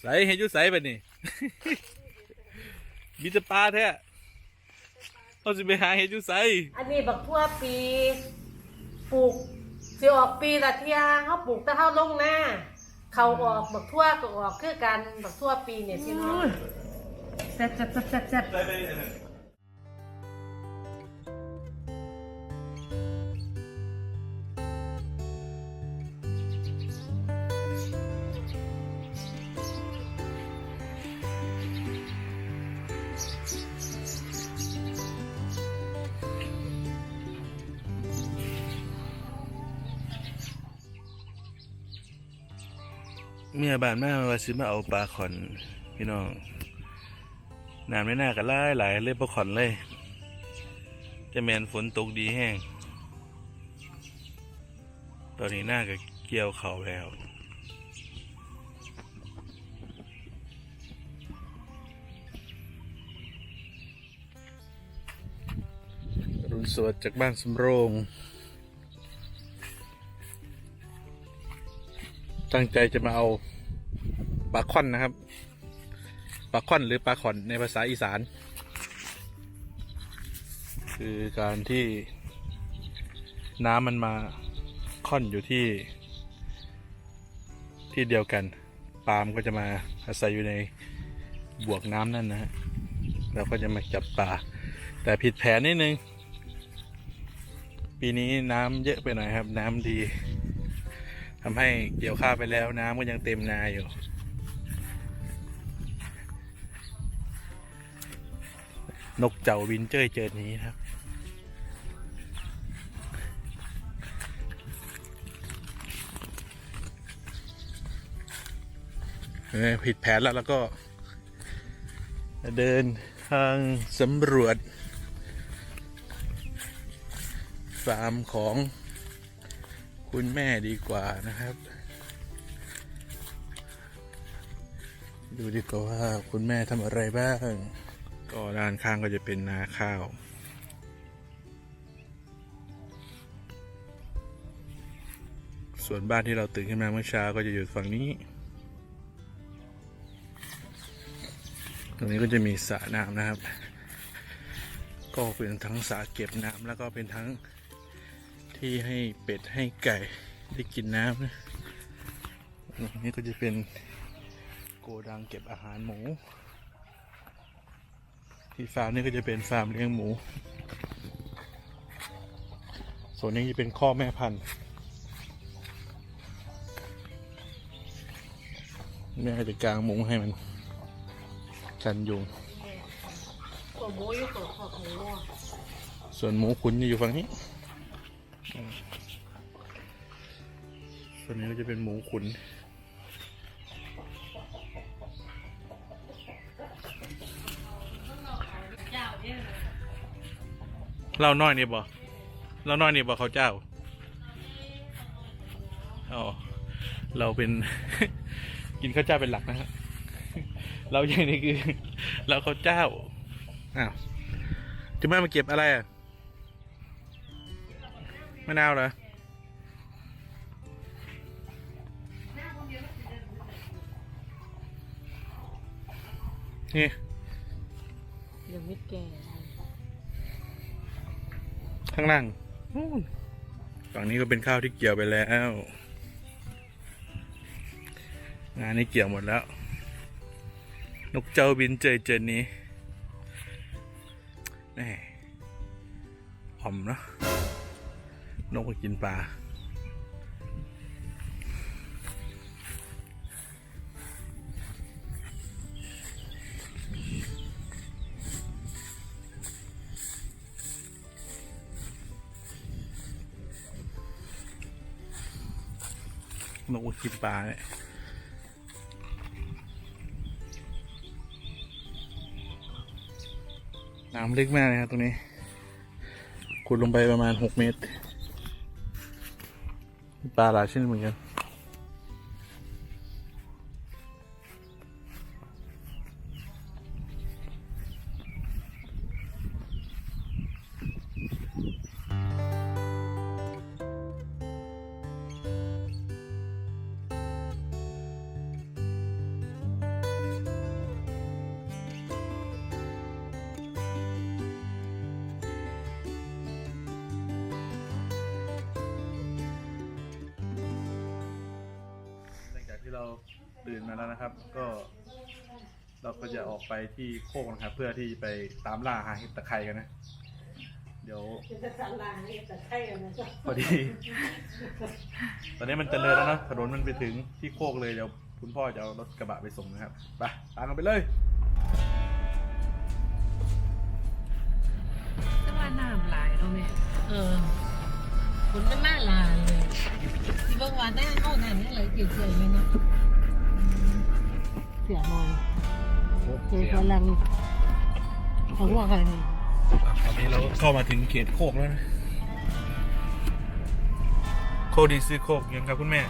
ใสเห็นอยุใสไปนี่มีแต่ปลาแท้เขาสิไปหาเห็ดอยุใสอันนี้บักทั่วปีปลูกสิออกปีละเทียเขาปลูกแต่เขาลงหน้าเขาออกบักทั่วก็ออกคือกันบักทั่วปีเนี่ยพี่น้องแซ่บแซ่บแซ่บแซ่บ มาบ้านแม่มาว่าซื้อมาเอาปลาขอนพี่น้องน้ำไม่น่ากันไล่หลายเลยปลาขอนเลย จะแมนฝนตกดีแห้ง ตอนนี้หน้าก็เกี่ยวเขาแล้วรุนสวดจากบ้านสำโรง ตั้งใจจะมาเอา ลาค่อนนะครับปลาค่อนหรือปลาขอนในภาษาอีสาน คือการที่น้ำมันมาค่อนอยู่ที่ ที่เดียวกันปลามก็จะมาอาศัยอยู่ในบวกน้ำนั่นนะฮะเราก็จะมาจับปลาแต่ผิดแผนนิดนึง ปีนี้น้ำเยอะไปหน่อยครับ น้ำดีทำให้เกี่ยวข้าวไปแล้วน้ำก็ยังเต็มนาอยู่ นกเจ้าวินเจยเจอนี้ครับเออผิดแผนแล้วแล้วก็ เดินทางสำรวจ ฟาร์มของคุณแม่ดีกว่านะครับ ดูดีกว่าว่าคุณแม่ทำอะไรบ้าง ก็ด้านข้างก็จะเป็นนาข้าว ส่วนบ้านที่เราตื่นขึ้นมาเมื่อเช้าก็จะอยู่ฝั่งนี้ ตรงนี้ก็จะมีสระน้ำนะครับ ก็เป็นทั้งสระเก็บน้ำแล้วก็เป็นทั้งที่ให้เป็ดให้ไก่ได้กินน้ำนะตรงนี้ก็จะเป็นโกดังเก็บอาหารหมู ที่ฟาร์มนี่ก็จะเป็นฟาร์มเลี้ยงหมู ส่วนนี้จะเป็นข้อแม่พันธุ์แม่จะกางมุ้งให้มันกันยุงตัวหมูอยู่ส่วนหมูขุนจะอยู่ฝั่งนี้ ส่วนนี้ก็จะเป็นหมูขุน เราน้อยนี่บ่เราน้อยนี่บ่เขาเจ้าอ๋อเราเป็น กินข้าวเจ้าเป็นหลักนะฮะเราอย่างนี้คือ เราข้าวเจ้าอ้าวจะไม่มาเก็บอะไรอะมะนาวเหรอนี่ยังไม่แก่ ข้างล่างฝั่งนี้ก็เป็นข้าวที่เกี่ยวไปแล้วงานนี้เกี่ยวหมดแล้ว นกเจ้าบินเจยเจนนี้แน่หอมเนาะนกก็กินปลา กินปลาเนี่ยน้ำลึกมากเลยครับตรงนี้ ขุดลงไปประมาณหกเมตร ปลาหลายชนิดเหมือนกัน ไปที่โคกนะครับ เพื่อที่ไปตามล่าหาเห็ดตะไคร่กันนะ เดี๋ยว จะสั่งลาให้แต่ใครกันนะจ๊ะพอดี ตอนนี้มันเจริญแล้วเนอะถนนมันไปถึงที่โคกเลยเดี๋ยวคุณพ่อจะเอารถกระบะไปส่งนะครับ ไปตามกันไปเลย แต่ว่าน้ำหลายเนาะแม่ เออคุณมันน่าลาเลยที่บอกว่าได้เข้านั่นนี่เลยเกี่ยวๆเลยเนาะเสียหน่อย เจอกำลังของว่ากันตอนนี้เราเข้ามาถึงเขตโคกแล้วนะโคกดีซื้อโคกยังครับคุณแม่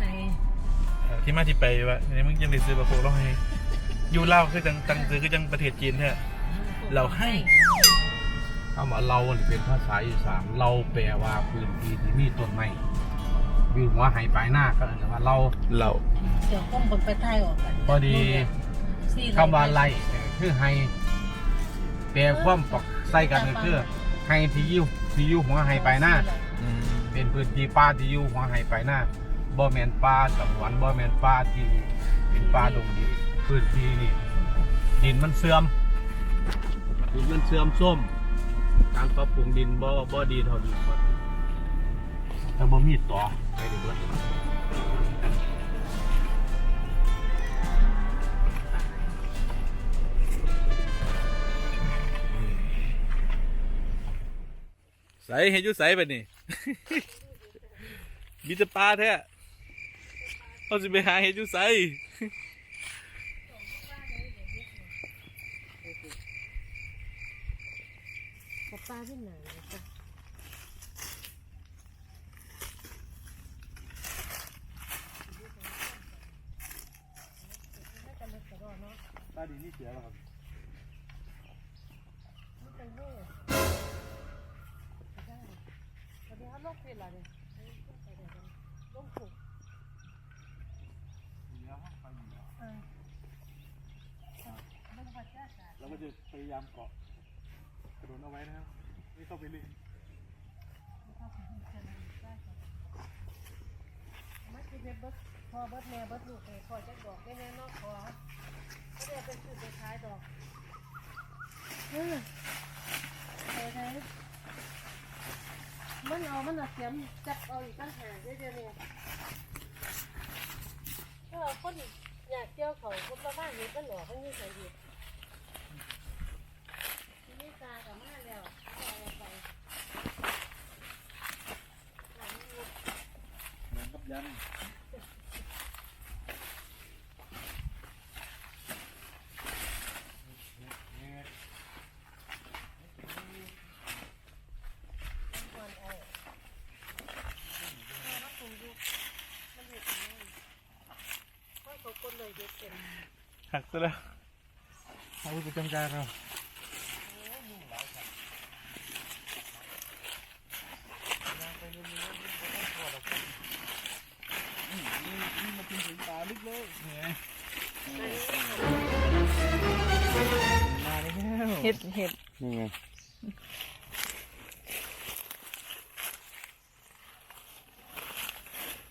ไงเอ่อที่มาที่ไปวะนี่มึงยังได้ซื้อปลาโคกเราให้อยู่เล่าวคือจังตังซื้อคือจังประเทศจีนแท้เราให้คำว่าเรานี่เป็นภาษาอีสานเราแปลว่าพื้นที่ที่มีต้นไม้วิวหัวไหปลายหน้าก็เรียกว่าเราเราเดี๋ยวก้มบนไปไทยออกกันพอดีสี่ คำว่าไร่เนี่ยคือไฮแปลความปอกใส่กันก็คือไฮที่อยู่ที่อยู่หัวไหปลายหน้า อืมเป็นพื้นที่ป่าที่อยู่หัวไหปลายหน้าบ่แมนป่าสงวนบ่แมนป่าที่เป็นป่าดงดิบพื้นที่นี่ ดินมันเสื่อมดินมันเสื่อมส้มการปรับปรุงดินบ่บ่ดีเท่าดีก่อนถ้าบ่มีต่อไปเบิด ใสเห็นยุใส่ไปนี่มีแต่ปลาแท้เขาจะไปหาเห็นยุใสปลาที่ไหนจ๊ะ ปลาดีนี่เสียแล้วครับ มันเป็นเรื่องได้วันนี้เขาลกเพลอะไรเนี่ยลกผูกเออมันวัดยากอะ เราก็จะพยายามเกาะกระโดดเอาไว้นะครับ ไม่เข้าไปลึกมาคิดในเบิร์ดพอเบิร์ดแม่เบิร์ดลูกเลยพอจะดอกได้แน่นอนขอก็เดี๋ยวเป็นจุดสุดท้ายดอกเออไปไหนมันเอา มันเอาเสียมจับเอาอีกตั้งหากเดี๋ยวเดี๋ยวนี้เออคนอยากเที่ยวเขาคนละบ้านนี้ก็หล่อเขาอยู่ใส่ดีที่นี่ตากับมาแล้วเอาไป ยังหักซะแล้วเอาไปจังใจเรา เขาคนเลยเห็ดเป็นหักซะแล้วเอาไปจังการเราเห็ดเห็ดนี่ไง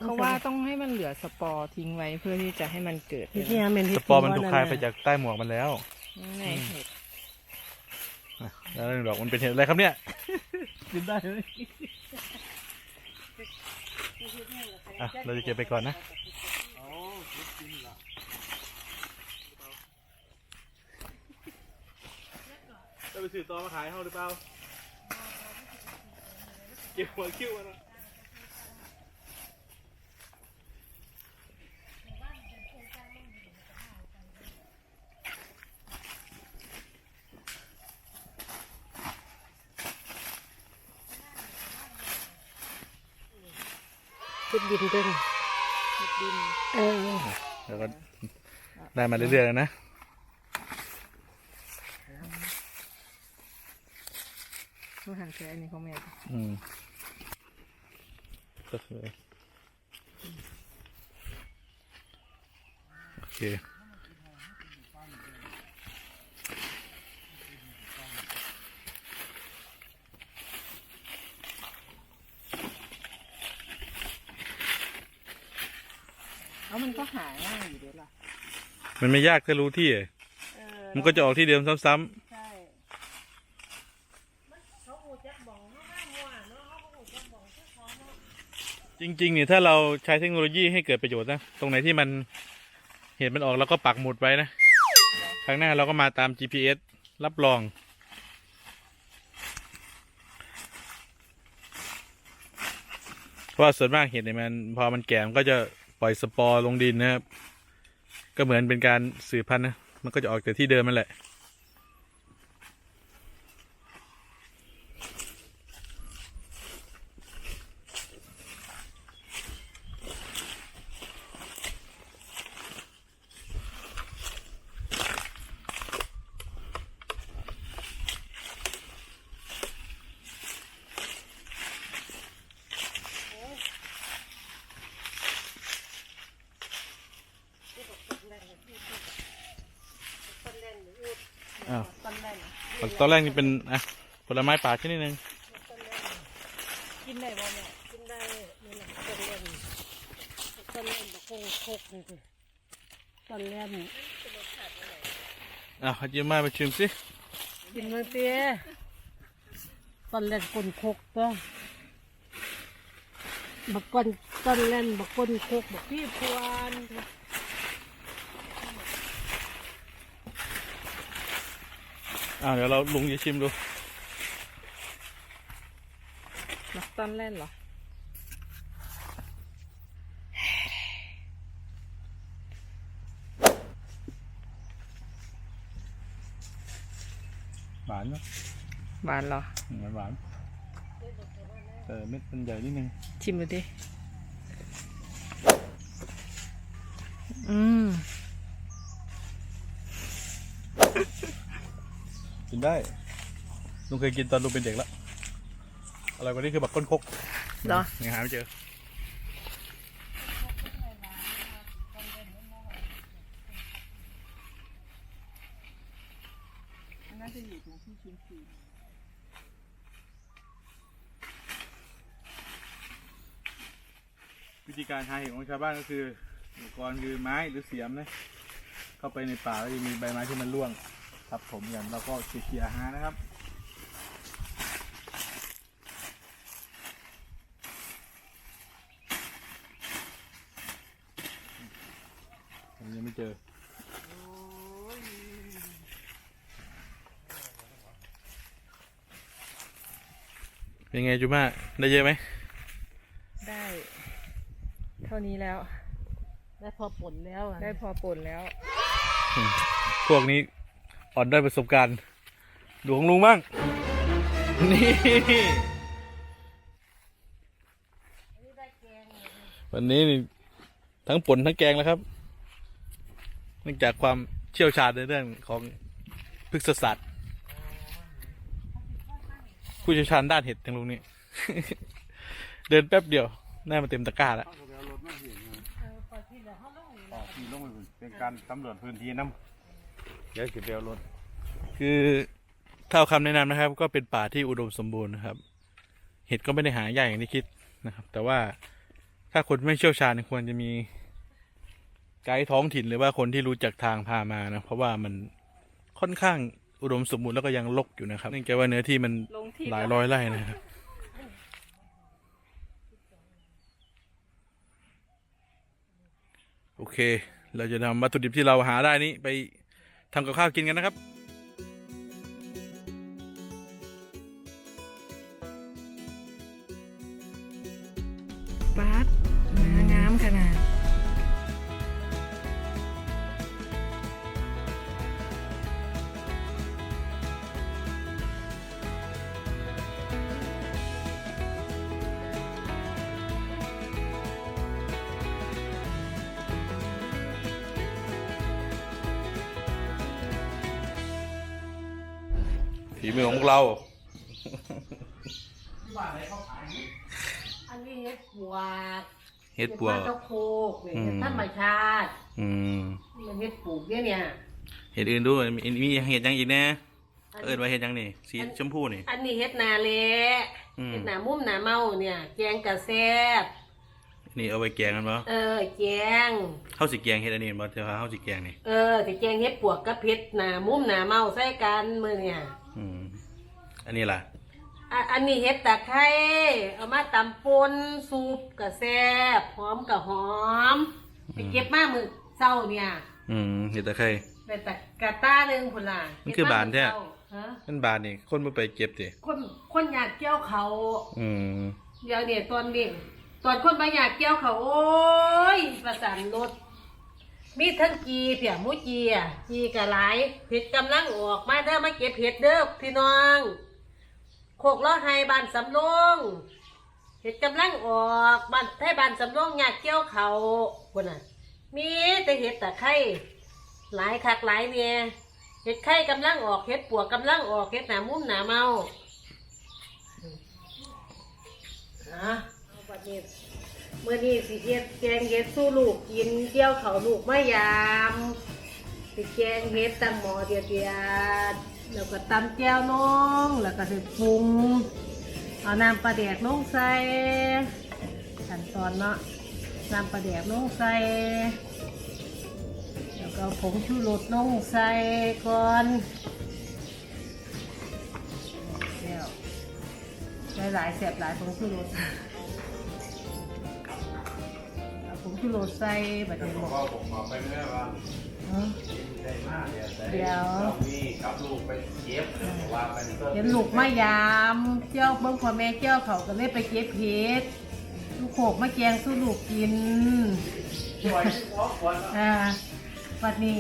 เขาว่าต้องให้มันเหลือสปอร์ทิ้งไว้เพื่อที่จะให้มันเกิดที่อาเมนสปอร์มันถูกคายไปจากใต้หมวกมันแล้วนี่ไงเห็ดอะแล้วหนึ่งดอกมันเป็นเห็ดอะไรครับเนี่ยกินได้ไหมอะเราจะเก็บไปก่อนนะ จะไปสื่อต่อมาขายเขาหรือเปล่าเก็บหัวคิ้วมาแล้วคิดดินด้วยเห็ดดิน เออ แล้วก็ได้มาเรื่อยๆแล้วนะาหันใช้อันนี้ของแม่อืมก็คือโอเคเอามันก็หาง่ายอยู่เดี๋ยวล่ะมันไม่ยากถ้ารู้ที่ มันก็จะออกที่เดิมซ้ำใช่ เขาหูจักบ่องเขาห้ามัวเนาะเขาบ่หูจักบ่องคือเขาเนาะ ๆ จริงๆเนี่ยถ้าเราใช้เทคโนโลยีให้เกิดประโยชน์นะ ตรงไหนที่มันเห็นมันออกเราก็ปักหมุดไว้นะ ครั้งหน้าเราก็มาตาม GPS รับรอง เพราะว่าส่วนมากเห็ดเนี่ยมันพอมันแก่มันก็จะปล่อยสปอร์ลงดินนะครับ ก็เหมือนเป็นการสืบพันธุ์นะ มันก็จะออกจากที่เดิมนั่นแหละ ออูดอ้าวต้นเล่นตอนแรกนี่เป็นอะผลไม้ป่าชนิดหนึ่งต้นเล่นกินได้บ่เนี่ยกินได้นี่แหละต้นเล่นต้นเล่นบักคงคกนี่สิต้นเล่นอะฮัจิมาไปชิมสิกินบางทีต้นเล่นก้นคกตัวบักก้นต้นเล่นบักก้นคกบักพี่พวน อะเดี๋ยวเราลุงจะชิมดูมักต้นเล่นเหรอ หวานไหมหวานเหรอ หวานหวานแต่เม็ดมันใหญ่นิดนึง ชิมดูดิ อืม นได้ลุงเคยกินตอนลุงเป็นเด็กแล้วอะไรกว่านี้คือแบบก้นคกเหรอ ยังหาไม่เจอ น่าจะอยู่ตรงที่ชิ้นสีวิธีการหาเห็ดของชาวบ้านก็คืออุปกรณ์คือไม้หรือเสียมนะเข้าไปในป่าแล้วจะมีใบไม้ที่มันร่วง ทับถมกันแล้วก็เขี่ยๆหานะครับผมยังไม่เจอเป็นไงจูม่าได้เยอะไหม ได้ เท่านี้แล้ว ได้พอผลแล้วอะได้พอป่นแล้ว พวกนี้ อ่อนได้อยประสบการณ์ ดูของลุงบ้าง นี่ วันนี้นี่ทั้งป่นทั้งแกงแล้วครับ เนื่องจากความเชี่ยวชาญในเรื่องของพฤกษศาสตร์ ผู้เชี่ยวชาญด้านเห็ดทางลุงนี่ เดินแป๊บเดียวหน้ามาเต็มตะกร้าแล้ว ออกที่ลงไปเป็นการสำรวจพื้นที่น้ำ ดี๋ยวสิเบลรถคือเท่าคำแนะนำนะครับ ก็เป็นป่าที่อุดมสมบูรณ์นะครับ เห็ดก็ไม่ได้หายากอย่างที่คิดนะครับ แต่ว่าถ้าคนไม่เชี่ยวชาญควรจะมีไกด์ท้องถิ่นหรือว่าคนที่รู้จักทางพามานะ เพราะว่ามันค่อนข้างอุดมสมบูรณ์แล้วก็ยังรกอยู่นะครับเนื่องจากว่าเนื้อที่มันลงที่หลายร้อยไร่นะครับโอเค เราจะนำวัตถุดิบที่เราหาได้นี้ไป ทำกับข้าวกินกันนะครับ เฮ็ดปัวเฮ็ดตะโคกเนี่ยอืมเฮ็ดธรรมชาติอืมมันเฮ็ดปลูกเนี่ยเนี่ยเห็ดอื่นด้วยมีมีเห็ดหยังอีกแน่เอิญว่าเห็ดหยังนี่สีชมพูนี่ อันนี้เฮ็ดนาเละอืมเฮ็ดนามุมนาเมาเนี่ย แกงกระแซบนี่เอาไว้แกงกันบ่เออแกงเฮาสิแกงเฮ็ดอันนี้บ่เดี๋ยวเฮาสิแกงนี่เออแต่แกงเฮ็ดปวกกับเผ็ดหนามุมหนาเมาใส่กันมื้อเนี่ยอืมอันนี้ล่ะ อะอันนี้เฮ็ดตะไคร้เอามาตำปนซุปกะแซ่บหอมกะหอม ไปเก็บมามื้อเช้าเนี่ยอืมเฮ็ดตะไคร้เป็นตะกะต้าหนึงพุ่นล่ะมันคือบานแท้เก็บมามื้อเช้าฮะมันบานนี่คนบ่ไปเก็บติคนคนอยากเกี่ยวเขาอืมเดี๋ยวเนี่ยตอนเด็กตอนคนมาอยากเกี่ยวเขาโอ้ยประสานรถมีทั้งกีเพียหมูจีอะกีกะหลายเผ็ดกำลังออกมาเด้อมาเก็บเผ็ดเด้อพี่น้อง โคกล้อไฮบานสำโรงเห็ดกำลังออกบานไทยบานสำโรงอยาเกี่ยวเขาคนน่ะ มีแต่เห็ดแตะไคร้หลายคักหลายเนี่ยเห็ดไข่กำลังออกเห็ดปวกกำลังออกเห็ดหนามุมหนาเมานะเอาบัดนี้เมื่อนี้สิเฮ็ดแกงเฮ็ดสู้ลูกกินเกี่ยวเขาลูกมายาม สิแกงเฮ็ดตังหม้อเดียดเดียด แล้วก็ตำแก้วน้องแล้วก็สิปรุงเอาน้ำปลาแดกลงใส่ขั้นตอนเนาะน้ำปลาแดกลงใส่แล้วก็ผงชูรสลงใส่ก่อนแล้วหลายๆแสบหลายผงชูรสเอาผงชูรสใส่บัดนี้บอกก็ผมบอกไปเมื่อว่าเนาะได้มาก เดี๋ยวเดี๋ยวนี่กับลูกไปเก็บว่าไปต้นเห็นลูกมายาม เจ้าเบิ้งพ่อแม่เจ้าเขาก็เลยไปเก็บเห็ดลูกโขกมาแกงสู้ลูกกินอ่าบัดนี้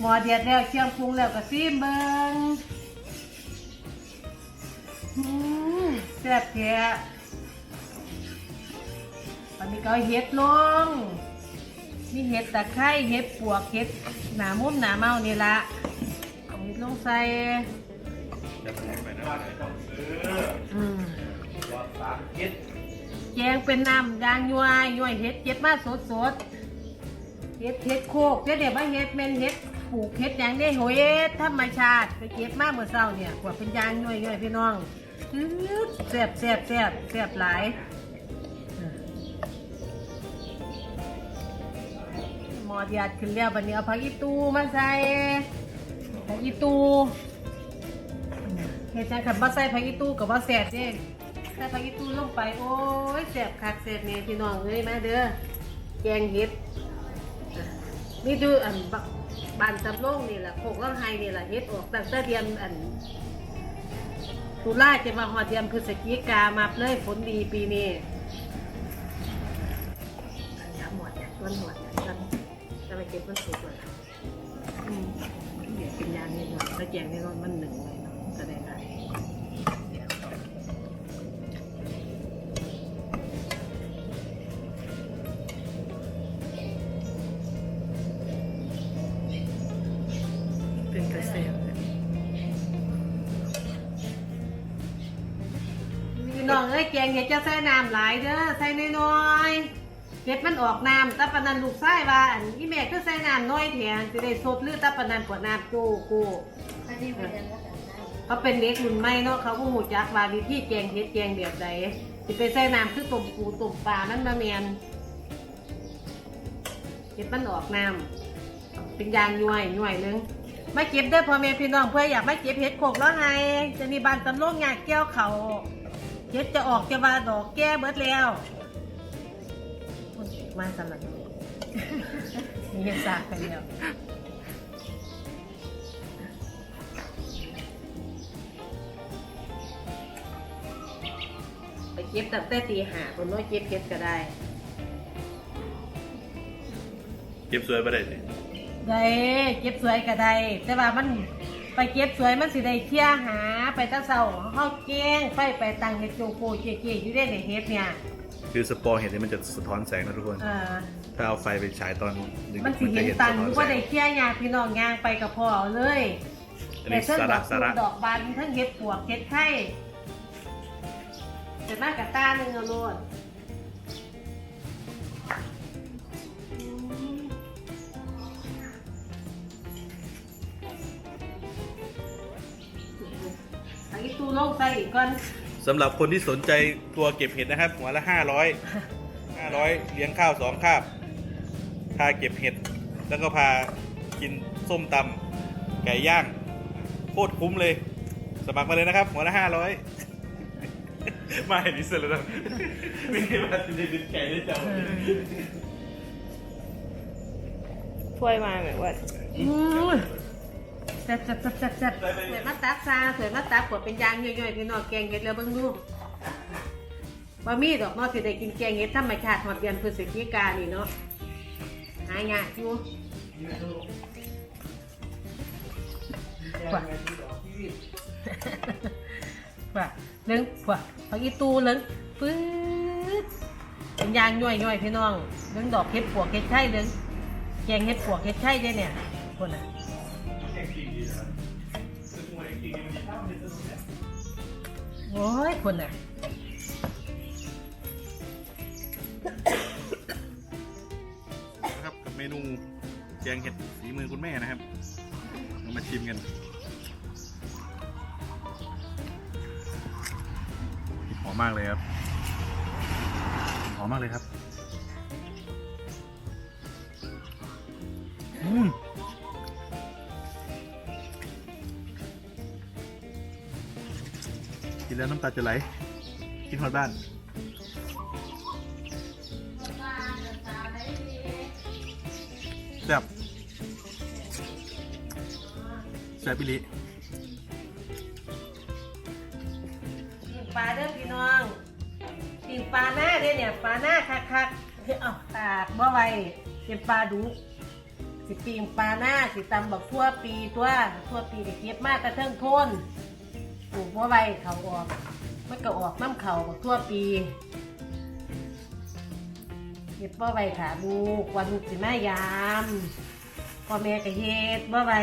หมอเดียดแล้วเชียงปรุงแล้วก็ซีมเบิ้งแซ่บแท้บัดนี้ก็เอาเห็ดลง มีเห็ดตะไคร้เห็ดปวกเห็ดหนามุมหนาเมานี่ละเอาเห็ดลงใส่จะไปไปนะอืมว่าสามคิดแกงเป็นน้ำยางยัวยัวเห็ดเจ็ดมาสดสดๆเห็ดเห็ดโคกเดี๋ยวเดี๋ยวมาเห็ดเมนเห็ดปลูกเห็ดอย่างนี้โหเห็ดธรรมชาติไปเก็บมาเมื่อเช้าเนี่ยกว่าเป็นยางยัวยัวพี่น้องอื้อแซ่บแซ่บแซ่บแซ่บหลาย อดยาดขึ้นแล้วบันนี้เอาผักอีตูมาใส่ผักอีตูเฮ็ดจังคันบ่ใส่ผักอีตูกับบ่แซ่บเด้ใส่ผักอีตูลงไปโอ้ยแซ่บคักแซ่บเนี่ยพี่น้องเอ้ยมาเด้อแกงเห็ดนี่ดูอันบบานสำโรงนี่แหละโคกล่องไห้นี่แหละเฮ็ดออกตั้งแต่เดือนอันตุลาจะมาฮอดเดือนพฤศจิกามาเลยฝนดีปีนี้อันนี้หมดต้นหมด ก็บมันสุกเลยเดี๋ยวกินยานี่หน่อยถ้าแกงนี่มันหนึ่งเลยเนาะก็ได้ได้เป็นกระแสบน้องเอ้ยแกงเห็ดจะใส่น้ำหลายเด้อใส่น้อยๆ เห็ดมันออกน้ำตาปนันลูกไส้ว่าอันอีแม่ก็ใส่น้ำน้อยแทนจะได้สดหรือตาปนันปวดน้ำโจโก้เขาเป็นเด็กรุ่นใหม่เนาะเขาก็หูจักว่าวิธีแกงเห็ดแกงแบบใดสิไปใส่น้ำคือต้มปูต้มปลามันมาแมนเห็ดมันออกน้ำเป็นยางย่วยย่วยนึงมาเก็บเด้พ่อแม่พี่น้องเพื่ออยากมาเก็บเห็ดโขกแล้วไงจะมีบานตำโลงอยากเกี่ยวเขาเฮ็ดจะออกจะว่าดอกแก้เบิดแล้ว มาสำหรับนี่เฮ็ดซากไปแล้วไปเก็บตั้งแต่ตีห้าคนน้อยเก็บเก็บก็ได้ เก็บสวยบ่ได้สิได้เก็บสวยก็ได้แต่ว่ามันไปเก็บสวยมันสิได้เที่ยหา ไปแตั้งเช้าเฮาเก้งไปไปตังเฮ็ดโจโกเจ๊ๆอยู่ได้ในเฮ็ดเนี่ย คือสปอร์เห็นนี่มันจะสะท้อนแสงนะทุกคนเออถ้าเอาไฟไปฉายตอนดึกๆมันสิเห็นจะตันสะท้อรู้แสว่างได้เที่ยยางพี่น้องยางไปกับพ่อเลยอันแต่นี้เทั้งสาดระอกสาระดอกบานเทั้งเห็ดปวกเห็ดไข่แต่มากกับตาหนึ่งเอาโลดอันนี้ตูลงใส่อีกก่อน สำหรับคนที่สนใจตัวเก็บเห็ดนะครับ หัวละห้าร้อยห้าาร้อยเลี้ยงข้าวสองคาบ พาเก็บเห็ด แล้วก็พากินส้มตำไก่ย่าง โคตรคุ้มเลย สมัครมาเลยนะครับ หัวละห้าร้อยมาเห็นดิสเลยนะไม่ได้มาจะได้เป็นไก่ได้จังถ้วยมาแบบว่าแซ่บแซ่บแซ่บแซ่บแซ่บสวยมาตักซาสวยมาตักขวดเป็นยางย่อยๆพี่น้องแกงเห็ดแล้วเบิ่งดูบ่มีดอกเนาะสิได้กินแกงเห็ดธรรมชาติหอดเดือนพฤศจิกายนนี่เนาะหายากอยู่ว่ะว่ะเลิ้งว่ะผักอีตูเลิ้งปื๊ดเป็นยางย่อยๆพี่น้องเลิ้งดอกเห็ดปวกเห็ดไข่เลิ้งแกงเห็ดปวกเห็ดไข่ได้เนี่ยคนน่ะ โอ้ยคนน่ะนะครับกับเมนูแกงเห็ดฝีมือคุณแม่นะครับเรามาชิมกันหอมมากเลยครับหอมมากเลยครับ อืม กินแล้วน้ำตาจะไหลกินหอดบ้านแซ่บแซ่บปิลิปิงปลาเด้อพี่น้องปิงปลาหน้าเด้อเนี่ยปลาหน้าคักคักๆเอาตากบ่ไวเป็นปลาดุสิปิงปลาหน้าสิตำบักทั่วปีตัวทั่วปีก็เก็บมากแต่เทิงโทน ลูกบ่ไว้เขาออกมันก็ออกน้ำเขาทั่วปีเก็บบ่ไว้ค่ะลูกวันลูกสิแม่ยามพ่อแม่ก็เฮ็ดบ่ไว้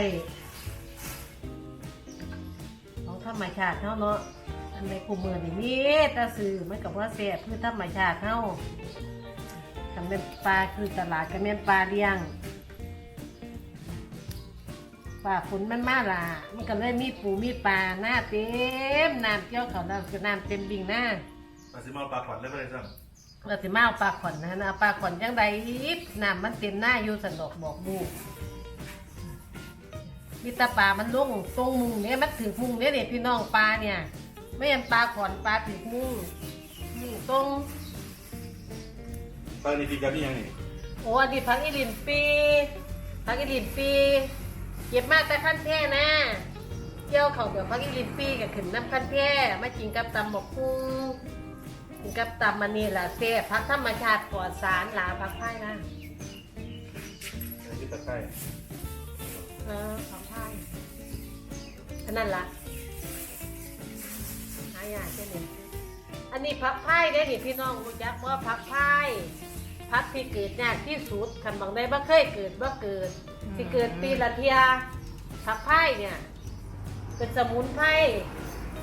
ของธรรมชาติเท่าเนาะอันในกลุ่มมือนี่มีแตาสื่อมันกับว่าเสียพืชธรรมชาติเท่าทำเป็นปลาคือตลาดก็แม่นปลาเลี้ยง ปลาฝนมันมาล่ะ มันก็เลยมีปูมีปลาหน้าเต็มน้ำเกี่ยวเขาน้ำคือน้ำเต็มบิ่งหน้าปลาซิมาปลาขวัญแล้วก็เลยสั่งเราสิมาเอาปลาขอนนะนะเอาปลาขอนจังใดน้ำมันเต็มหน้าอยู่สันดอกบอกบูมีแตาปลามันลงตรงมุงเนี่ยมันถือมุงเนี่ยเด็พี่น้องปลาเนี่ย ไม่เห็นปลาขอนปลาถือมุงมุงตรงปลานี่ติดกับนี่ยังนี่โอ้อดีตพักอีลินปีพักอีลินปี เก็บมาแต่ขั้นแท่นะเกี่ยวเขาเดี๋ยวพักอีลินปีกับขึ้นน้ำขั้นแท่มากินกับตำบอกคุ้งกินกับตำมันนี่แหละเซ่บพักธรรมชาติปลอดสารหลาพักไพ่นะอันนี้คือตะไคร้เออพักไพ่อันนั้นละหายากใช่ไหมอันนี้พักไพ่ได้ดิพี่น้องรู้จักว่าพักไพ่พักที่เกิดยากที่สุดคันบางได้บ่เคยเกิดบ่เกิด ที่เกิดปีละเทียผักไผ่เนี่ย เป็นสมุนไพร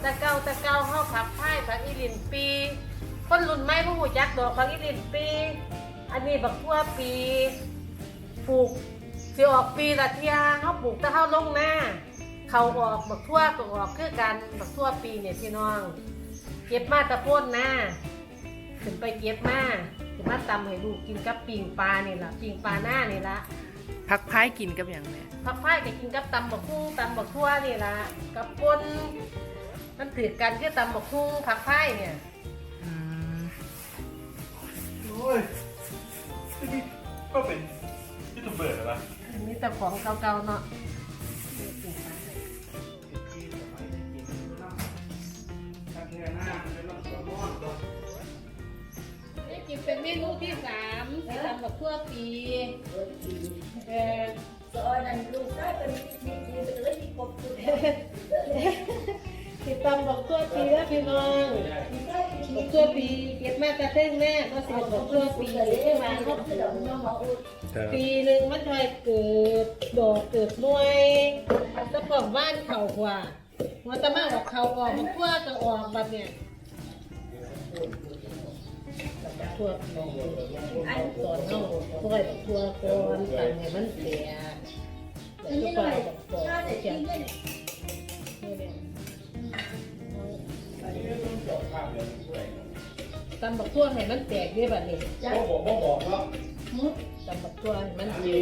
ตะเกาตะเกาห้าผักไผ่ผักอีลินปี คนรุ่นใหม่ผู้หูจักดอกผักอีลินปี อันนี้บักทั่วปีปลูกสิออกปีละเทียเขาปลูกแตะเฮาลงหน้าเขาออกบักทั่วก็ออกคือกันบักทั่วปีเนี่ยพี่น้อง เก็บมาตะโพนหน้าขึ้นไปเก็บมาถึงมาตำให้ลูกกินกับปิงปลานี่ล่ะปิงปลาหน้านี่ละ พักพายกินกับอย่างไรผักไผ่ก็กินกับตำบักหุ่งตำบักทั่วนี่ล่ะกับปนมันถือกันคือตำบักหุ่งผักไผ่เนี่ยอืมโอ้ยนี่ก็เป็นยูทูบเบอร์เหรอวะมีแต่ของเก่าๆเนาะกินเป็นเมนูที่สาม ทั่วปีเออซอยนั้นลูกได้เป็นมีจีไปเลยมีกบอยู่แล้วที่ตำบักทั่วปีแล้วพี่น้องบักทั่วปีเก็บมาแต่เท่งแม่ก็เสียบักทั่วปีที่มาปีหนึ่งมันเคยเกิดดอกเกิดหน่วยแล้วก็บ้านเขากว่าว่าแตะมาออกเขาออกมันทั่วก็ออกแบบเนี้ย ทั่วสอนเขาปล่อยทั่วก่อนแต่เนี่ยมันเสียแล้วก็ปล่อยแบบปล่อยเสียเนี่ยตำบักทั่วให้มันแตกด้วยแบบนี้บ่บอกบ่บอกว่าตำบักทั่วให้มันมี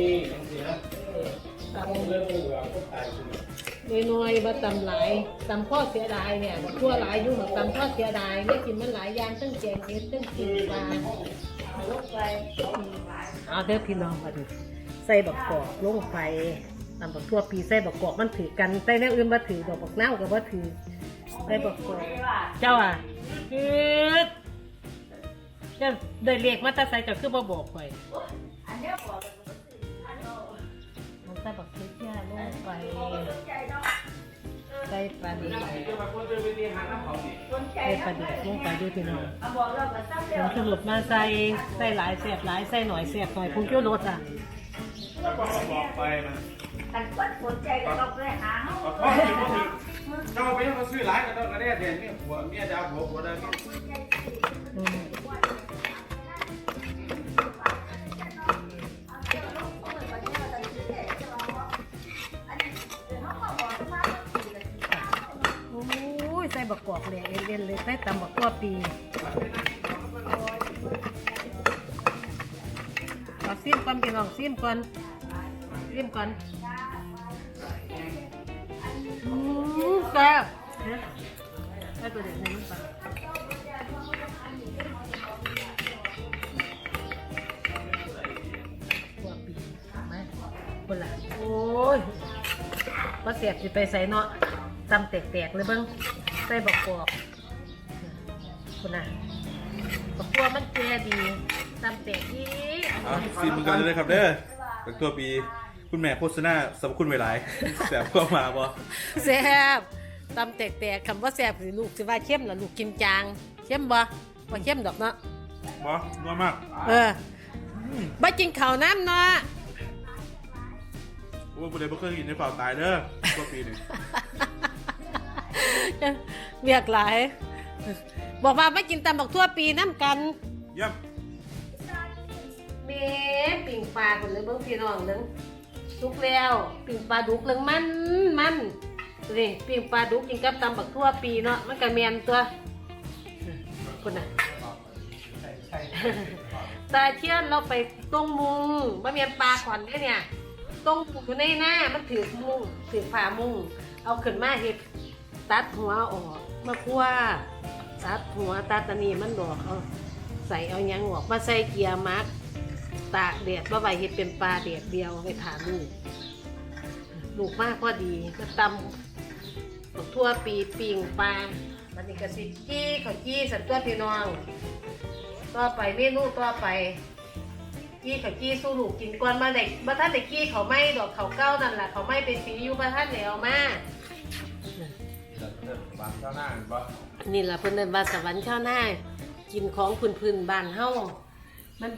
นะตก ตายสิน้อยๆบ่ตำหลายตำข้อเสียดายเนี่ยบักทั่วหลายอยู่บักตำข้อเสียดายเนี่กินมันหลายอย่างตั้งแกงเห็ดตั้งกินปลาลงไปเอาเด้อพี่น้องมาดิใส่บักกอกลงไปตำบักทั่วปีใส่บักกอกมันถือกันใส่แนวอื่นบ่ถือดอกบักเน่าก็บ่ถือใส่บักกอกเจ้าอะคือเจ้าได้เลขมาตาใส่เจ้าคือบ่บอกข่อยอันเนี้บอก ใส่บักเขือเทศลงไปใจเนาะใส่ปลาดิบเดี๋ยวมาคนเดินไปที่หาน้ำเขานี่สนใส่ปลาดิบลงไปด้วยพี่น้องเอาบอกเราก็ซ้ำผเดียวงสรุปมาใส่ใส่หลายแสบหลายใส่หน่อยแสบหน่อยผงเกี๊ยวรสอะบอกไปมันอันก็สนใจก็ต้องไปหาเขาเจ้าไปยังมาซื้อหลายก็ต้องกระเด็นเด่นเนี่ยผัวเมียจะเอาผัวผัวได้เมี กอกเลยเอ็นเลยใส่ตำบักทั่วปีเอาซิมก่อนพี่น้องซิมก่อนซิมก่อนอืมแซ่บเฮ้ตัวเด็ดในน้ำปตัวปีไหมคนละโอ้ยว่าเสียบสิไปใส่เนาะตำแตกๆเลยเบิ้ง ส่บักกอกคนน่ะบักกัวมันแก่ดีตำแตกดีอะซีมึงกันเลยครับเด้อเป็นตัวปี คุณแม่โฆษณาสรรพคุณไว้หลาย แสบเข้ามาบ่แซ่บตำแตกๆคำว่าแซ่บสิลูกสิว่าเข้มล่ะลูกกินจางเข้มบ่บ่เข้มดอกเนาะบ่นัวมากเออบ่กินข้าวน้ำเนาะโอ้บ่ได้บ่เคยกินในเปล่าตายเด้อตัวปีนี่ เรียกหลาย บอกว่าไม่กินตำบักทั่วปีน้ำกันเยี่ยมเมปิ่งปลาคนเลยเบิ่งพี่น้องนึงสุกแล้ว ปิ่งปลาดุกเรื่องมันมันนี่ปิ่งปลาดุกกินกับตำบักทั่วปีเนาะมันก็แมนตัวคนน่ะตาเชี่ยนเราไปตรงมุงบะเมียนปลาขอนเนี่ยเนี่ยตรงมุงอยู่ในหน้ามันถือมุงถือผ้ามุงเอาขึ้นมาเห็ด ตัดหัวออกมาคั่วตัดหัวตัดตะนีมันดอกเอาใส่เอายังออกมาใส่เกียร์มักตากแดดว่าใบเห็ดเป็นปลาแดดเดียวไปถามลูกลูกมากพอดีก็ตำบักทั่วปีปิงปลาบันนี้ก็สิจี้เขาจี้สันตัวพี่น้อง ต่อไปเมนูต่อไปกี้เขากี้สู้ลูกกินก่อนมาเด็กมาท่านเด็กกี้เขาไม่ดอกเขาเก้านั่นแหละเขาไม่เป็นสีอยู่มาท่านแล้วมา บ้างข้างหน้าบ่นี่แหละเพิ่นเดินบาสวรรค์ข้าวหน้ากินของพื้นพื้นบ้านเฮามัน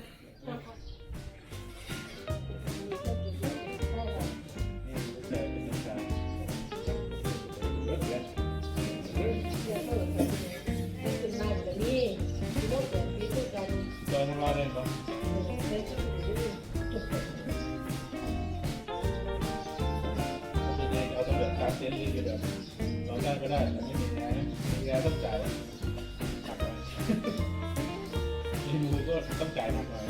ก็ได้แต่ไม่มีแอร์มีแอร์ต้องจ่ายหนักหน่อยมีมือก็ต้องจ่ายหนักหน่อย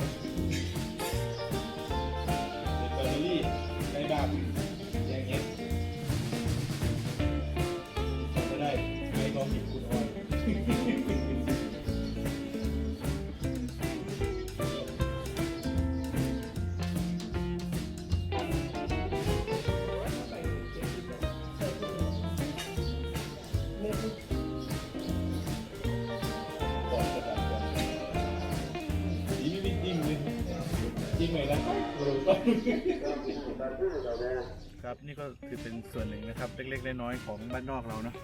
ครับนี่ก็คือเป็นส่วนหนึ่งนะครับ เล็กๆน้อยๆของบ้านนอกเราเนาะ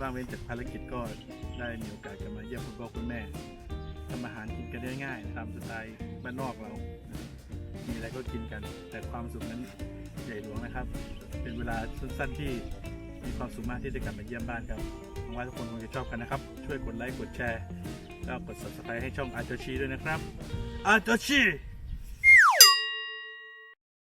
ว่างเว้นจากภารกิจก็ได้มีโอกาสกันมาเยี่ยมคุณพ่อคุณแม่ทำอาหารกินกันได้ง่ายตามสไตล์บ้านนอกเรา มีอะไรก็กินกัน แต่ความสุขนั้นใหญ่หลวงนะครับ เป็นเวลาสั้นๆที่มีความสุขมากที่ได้กลับมาเยี่ยมบ้านครับหวังว่าทุกคนคงจะชอบกันนะครับ ช่วยกดไลค์กดแชร์แล้วกด subscribe ให้ช่องอาจชีด้วยนะครับอาจชี